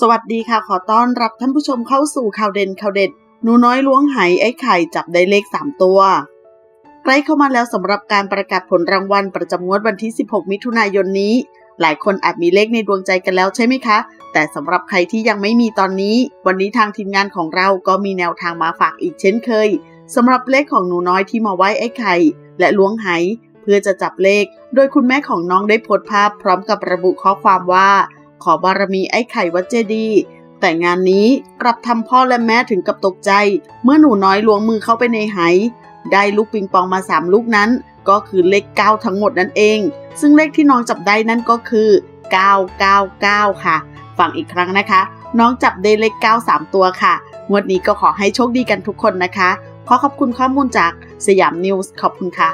สวัสดีค่ะ ขอต้อนรับท่านผู้ชมเข้าสู่ข่าวเด่นข่าวเด็ดหนูน้อยล้วงไหไอ้ไข่จับได้เลข 3 ตัว ใกล้เข้ามาแล้วสำหรับการประกาศผลรางวัลประจำงวดวันที่ 16 มิถุนายนนี้ หลายคนอาจมีเลขในดวงใจกันแล้วใช่ไหมคะ แต่สำหรับใครที่ยังไม่มีตอนนี้ วันนี้ทางทีมงานของเราก็มีแนวทางมาฝากอีกเช่นเคยสำหรับเลขของหนูน้อยที่มาไว้ไอ้ไข่และล้วงไหเพื่อจะจับเลข โดยคุณแม่ของน้องได้โพสต์ภาพพร้อมกับระบุข้อความว่า ขอบารมีไอ้ไข่วัดเจดีแต่งานนี้กลับทำพ่อและแม่ถึงกับตกใจ เมื่อหนูน้อยล้วงมือเข้าไปในไหได้ลูกปิงปองมา3ลูกนั้น ก็คือเลข9ทั้งหมดนั่นเอง ซึ่งเลขที่น้องจับได้นั่นก็คือ 999 ค่ะ ฟังอีกครั้งนะคะ น้องจับได้เลข9 3 ตัวค่ะ งวดนี้ก็ขอให้โชคดีกันทุกคนนะคะ ขอขอบคุณข้อมูลจากสยามนิวส์ขอบคุณค่ะ